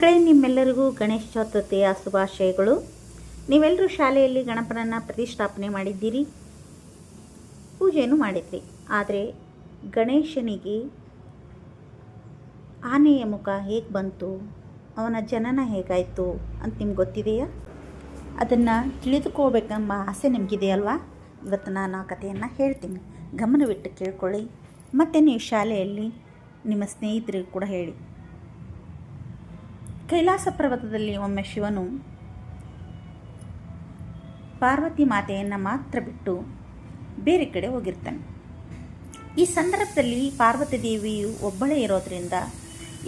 ಮಕ್ಕಳೇ, ನಿಮ್ಮೆಲ್ಲರಿಗೂ ಗಣೇಶ ಚತುರ್ಥಿಯ ಶುಭಾಶಯಗಳು. ನೀವೆಲ್ಲರೂ ಶಾಲೆಯಲ್ಲಿ ಗಣಪನನ್ನು ಪ್ರತಿಷ್ಠಾಪನೆ ಮಾಡಿದ್ದೀರಿ? ಪೂಜೆಯನ್ನು ಮಾಡಿದ್ರಿ. ಆದರೆ ಗಣೇಶನಿಗೆ ಆನೆಯ ಮುಖ ಹೇಗೆ ಬಂತು? ಅವನ ಜನನ ಹೇಗಾಯಿತು ಅಂತ ನಿಮ್ಗೆ ಗೊತ್ತಿದೆಯಾ? ಅದನ್ನು ತಿಳಿದುಕೋಬೇಕೆಂಬ ಆಸೆ ನಿಮಗಿದೆಯಲ್ವಾ? ಇವತ್ತು ನಾನು ಆ ಕಥೆಯನ್ನು ಹೇಳ್ತೀನಿ. ಗಮನವಿಟ್ಟು ಕೇಳ್ಕೊಳ್ಳಿ. ಮತ್ತು ನೀವು ಶಾಲೆಯಲ್ಲಿ ನಿಮ್ಮ ಸ್ನೇಹಿತರಿಗೂ ಕೂಡ ಹೇಳಿ. ಕೈಲಾಸ ಪರ್ವತದಲ್ಲಿ ಒಮ್ಮೆ ಶಿವನು ಪಾರ್ವತಿ ಮಾತೆಯನ್ನು ಮಾತ್ರ ಬಿಟ್ಟು ಬೇರೆ ಕಡೆ ಹೋಗಿರ್ತಾನೆ. ಈ ಸಂದರ್ಭದಲ್ಲಿ ಪಾರ್ವತಿ ದೇವಿಯು ಒಬ್ಬಳೇ ಇರೋದ್ರಿಂದ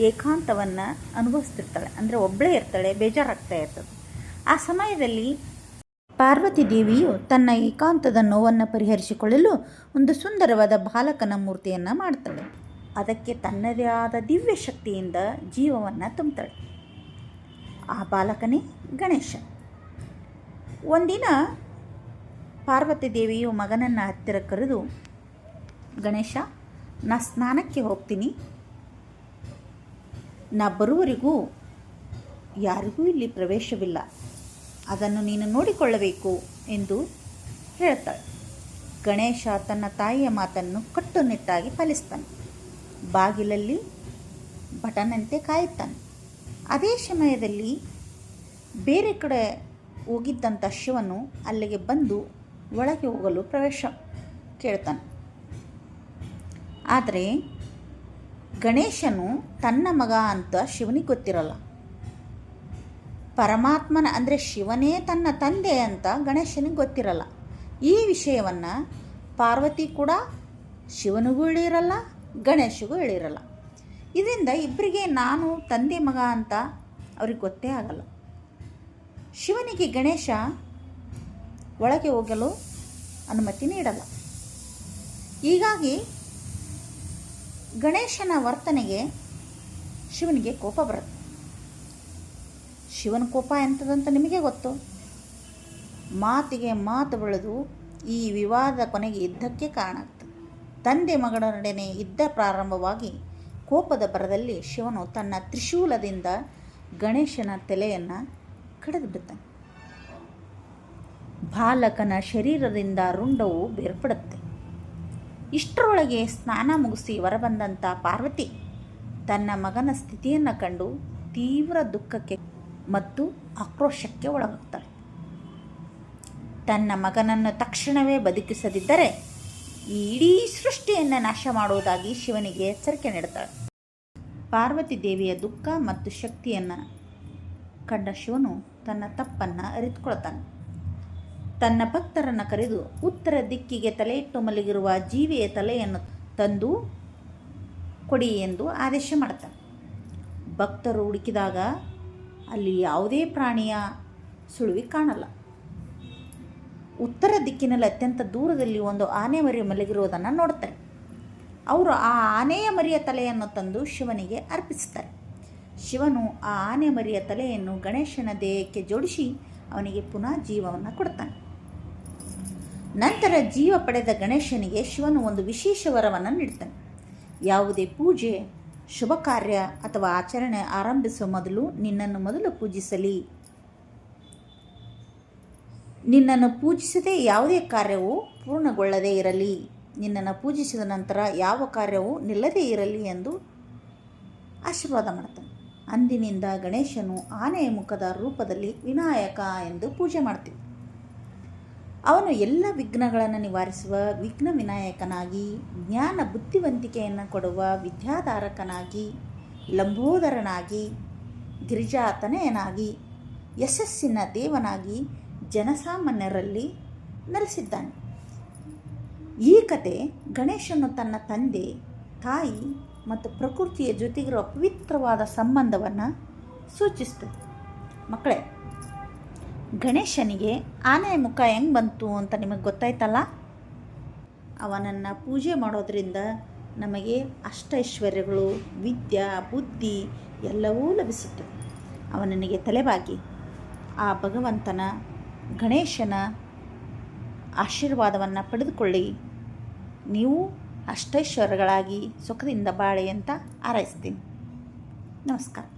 ಏಕಾಂತವನ್ನು ಅನುಭವಿಸ್ತಿರ್ತಾಳೆ. ಅಂದರೆ ಒಬ್ಬಳೇ ಇರ್ತಾಳೆ, ಬೇಜಾರಾಗ್ತಾ ಇರ್ತದೆ. ಆ ಸಮಯದಲ್ಲಿ ಪಾರ್ವತಿ ದೇವಿಯು ತನ್ನ ಏಕಾಂತದ ನೋವನ್ನು ಪರಿಹರಿಸಿಕೊಳ್ಳಲು ಒಂದು ಸುಂದರವಾದ ಬಾಲಕನ ಮೂರ್ತಿಯನ್ನು ಮಾಡ್ತಾಳೆ. ಅದಕ್ಕೆ ತನ್ನದೇ ಆದ ದಿವ್ಯ ಶಕ್ತಿಯಿಂದ ಜೀವವನ್ನು ತುಂಬುತ್ತಾಳೆ ಆ ಬಾಲಕನೇ ಗಣೇಶ. ಒಂದಿನ ಪಾರ್ವತಿ ದೇವಿಯು ಮಗನನ್ನು ಹತ್ತಿರ ಕರೆದು, ಗಣೇಶ, ನಾ ಸ್ನಾನಕ್ಕೆ ಹೋಗ್ತೀನಿ. ನಾ ಬರುವರಿಗೂ ಯಾರಿಗೂ ಇಲ್ಲಿ ಪ್ರವೇಶವಿಲ್ಲ. ಅದನ್ನು ನೀನು ನೋಡಿಕೊಳ್ಳಬೇಕು ಎಂದು ಹೇಳ್ತಾಳೆ. ಗಣೇಶ ತನ್ನ ತಾಯಿಯ ಮಾತನ್ನು ಕಟ್ಟುನಿಟ್ಟಾಗಿ ಪಾಲಿಸ್ತಾನೆ. ಬಾಗಿಲಲ್ಲಿ ಬಟನಂತೆ ಕಾಯುತ್ತಾನೆ. ಅದೇ ಸಮಯದಲ್ಲಿ ಬೇರೆ ಕಡೆ ಹೋಗಿದ್ದಂಥ ಶಿವನು ಅಲ್ಲಿಗೆ ಬಂದು ಒಳಗೆ ಹೋಗಲು ಪ್ರವೇಶ ಕೇಳ್ತಾನೆ. ಆದರೆ ಗಣೇಶನು ತನ್ನ ಮಗ ಅಂತ ಶಿವನಿಗೆ ಗೊತ್ತಿರಲ್ಲ. ಪರಮಾತ್ಮನ ಅಂದರೆ ಶಿವನೇ ತನ್ನ ತಂದೆ ಅಂತ ಗಣೇಶನಿಗೆ ಗೊತ್ತಿರಲ್ಲ. ಈ ವಿಷಯವನ್ನು ಪಾರ್ವತಿ ಕೂಡ ಶಿವನಿಗೂ ಇಳಿರಲ್ಲ ಗಣೇಶಗೂ ಹೇಳಿರಲ್ಲ. ಇದರಿಂದ ಇಬ್ಬರಿಗೆ ನಾನು ತಂದೆ ಮಗ ಅಂತ ಅವ್ರಿಗೆ ಗೊತ್ತೇ ಆಗಲ್ಲ. ಶಿವನಿಗೆ ಗಣೇಶ ಒಳಗೆ ಹೋಗಲು ಅನುಮತಿ ನೀಡಲ್ಲ. ಹೀಗಾಗಿ ಗಣೇಶನ ವರ್ತನೆಗೆ ಶಿವನಿಗೆ ಕೋಪ ಬರುತ್ತೆ. ಶಿವನ ಕೋಪ ಎಂಥದಂತ ನಿಮಗೆ ಗೊತ್ತು? ಮಾತಿಗೆ ಮಾತು ಬೆಳೆದು ಈ ವಿವಾದ ಕೊನೆಗೆ ಯುದ್ಧಕ್ಕೆ ಕಾರಣ ಆಗ್ತದೆ. ತಂದೆ ಮಗಳೊಡನೆ ಯುದ್ಧ ಪ್ರಾರಂಭವಾಗಿ ಕೋಪದ ಬರದಲ್ಲಿ ಶಿವನು ತನ್ನ ತ್ರಿಶೂಲದಿಂದ ಗಣೇಶನ ತಲೆಯನ್ನು ಕಡಿದು ಬಿಡ್ತಾನೆ ಬಾಲಕನ ಶರೀರದಿಂದ ರುಂಡವು ಬೇರ್ಪಡುತ್ತೆ. ಇಷ್ಟರೊಳಗೆ ಸ್ನಾನ ಮುಗಿಸಿ ಹೊರಬಂದಂಥ ಪಾರ್ವತಿ ತನ್ನ ಮಗನ ಸ್ಥಿತಿಯನ್ನು ಕಂಡು ತೀವ್ರ ದುಃಖಕ್ಕೆ ಮತ್ತು ಆಕ್ರೋಶಕ್ಕೆ ಒಳಗಾಗ್ತಾಳೆ. ತನ್ನ ಮಗನನ್ನು ತಕ್ಷಣವೇ ಬದುಕಿಸದಿದ್ದರೆ ಇಡೀ ಸೃಷ್ಟಿಯನ್ನು ನಾಶ ಮಾಡುವುದಾಗಿ ಶಿವನಿಗೆ ಎಚ್ಚರಿಕೆ ನೀಡುತ್ತಾಳೆ ಪಾರ್ವತಿ ದೇವಿಯ ದುಃಖ ಮತ್ತು ಶಕ್ತಿಯನ್ನು ಕಂಡ ಶಿವನು ತನ್ನ ತಪ್ಪನ್ನು ಅರಿತುಕೊಳ್ತಾನೆ. ತನ್ನ ಭಕ್ತರನ್ನು ಕರೆದು ಉತ್ತರ ದಿಕ್ಕಿಗೆ ತಲೆಯಿಟ್ಟು ಮಲಗಿರುವ ಜೀವಿಯ ತಲೆಯನ್ನು ತಂದು ಕೊಡಿ ಎಂದು ಆದೇಶ ಮಾಡ್ತಾನೆ. ಭಕ್ತರು ಹುಡುಕಿದಾಗ ಅಲ್ಲಿ ಯಾವುದೇ ಪ್ರಾಣಿಯ ಸುಳುವಿ ಕಾಣಲ್ಲ. ಉತ್ತರ ದಿಕ್ಕಿನಲ್ಲಿ ಅತ್ಯಂತ ದೂರದಲ್ಲಿ ಒಂದು ಆನೆ ಮರಿ ಮಲಗಿರುವುದನ್ನು ನೋಡ್ತಾರೆ ಅವರು ಆ ಆನೆಯ ಮರಿಯ ತಲೆಯನ್ನು ತಂದು ಶಿವನಿಗೆ ಅರ್ಪಿಸುತ್ತಾರೆ. ಶಿವನು ಆ ಆನೆ ಮರಿಯ ತಲೆಯನ್ನು ಗಣೇಶನ ದೇಹಕ್ಕೆ ಜೋಡಿಸಿ ಅವನಿಗೆ ಪುನಃ ಜೀವವನ್ನು ಕೊಡ್ತಾನೆ ನಂತರ ಜೀವ ಪಡೆದ ಗಣೇಶನಿಗೆ ಶಿವನು ಒಂದು ವಿಶೇಷ ವರವನ್ನು ನೀಡ್ತಾನೆ ಯಾವುದೇ ಪೂಜೆ, ಶುಭ ಕಾರ್ಯ ಅಥವಾ ಆಚರಣೆ ಆರಂಭಿಸುವ ಮೊದಲು ನಿನ್ನನ್ನು ಮೊದಲು ಪೂಜಿಸಲಿ. ನಿನ್ನನ್ನು ಪೂಜಿಸದೆ ಯಾವುದೇ ಕಾರ್ಯವು ಪೂರ್ಣಗೊಳ್ಳದೇ ಇರಲಿ. ನಿನ್ನನ್ನು ಪೂಜಿಸಿದ ನಂತರ ಯಾವ ಕಾರ್ಯವೂ ನಿಲ್ಲದೇ ಇರಲಿ ಎಂದು ಆಶೀರ್ವಾದ ಮಾಡ್ತಾನೆ. ಅಂದಿನಿಂದ ಗಣೇಶನು ಆನೆಯ ಮುಖದ ರೂಪದಲ್ಲಿ ವಿನಾಯಕ ಎಂದು ಪೂಜೆ ಮಾಡ್ತೀವಿ ಅವನು ಎಲ್ಲ ವಿಘ್ನಗಳನ್ನು ನಿವಾರಿಸುವ ವಿಘ್ನ ವಿನಾಯಕನಾಗಿ, ಜ್ಞಾನ ಬುದ್ಧಿವಂತಿಕೆಯನ್ನು ಕೊಡುವ ವಿದ್ಯಾಧಾರಕನಾಗಿ, ಲಂಬೋದರನಾಗಿ, ಗಿರಿಜಾತನೆಯನಾಗಿ, ಯಶಸ್ಸಿನ ದೇವನಾಗಿ ಜನಸಾಮಾನ್ಯರಲ್ಲಿ ನೆಲೆಸಿದ್ದಾನೆ. ಈ ಕತೆ ಗಣೇಶನು ತನ್ನ ತಂದೆ, ತಾಯಿ ಮತ್ತು ಪ್ರಕೃತಿಯ ಜೊತೆಗಿರುವ ಪವಿತ್ರವಾದ ಸಂಬಂಧವನ್ನು ಸೂಚಿಸ್ತದೆ ಮಕ್ಕಳೇ, ಗಣೇಶನಿಗೆ ಆನೆಯ ಮುಖ ಹೆಂಗೆ ಬಂತು ಅಂತ ನಿಮಗೆ ಗೊತ್ತಾಯ್ತಲ್ಲ? ಅವನನ್ನು ಪೂಜೆ ಮಾಡೋದರಿಂದ ನಮಗೆ ಅಷ್ಟೈಶ್ವರ್ಯಗಳು, ವಿದ್ಯಾ, ಬುದ್ಧಿ ಎಲ್ಲವೂ ಲಭಿಸುತ್ತೆ. ಅವನಿಗೆ ತಲೆಬಾಗಿ. ಆ ಭಗವಂತನ ಗಣೇಶನ ಆಶೀರ್ವಾದವನ್ನು ಪಡೆದುಕೊಳ್ಳಿ. ನೀವು ಅಷ್ಟೈಶ್ವರ್ಯಗಳಾಗಿ ಸುಖದಿಂದ ಬಾಳಿ ಅಂತ ಹಾರೈಸ್ತೀನಿ ನಮಸ್ಕಾರ.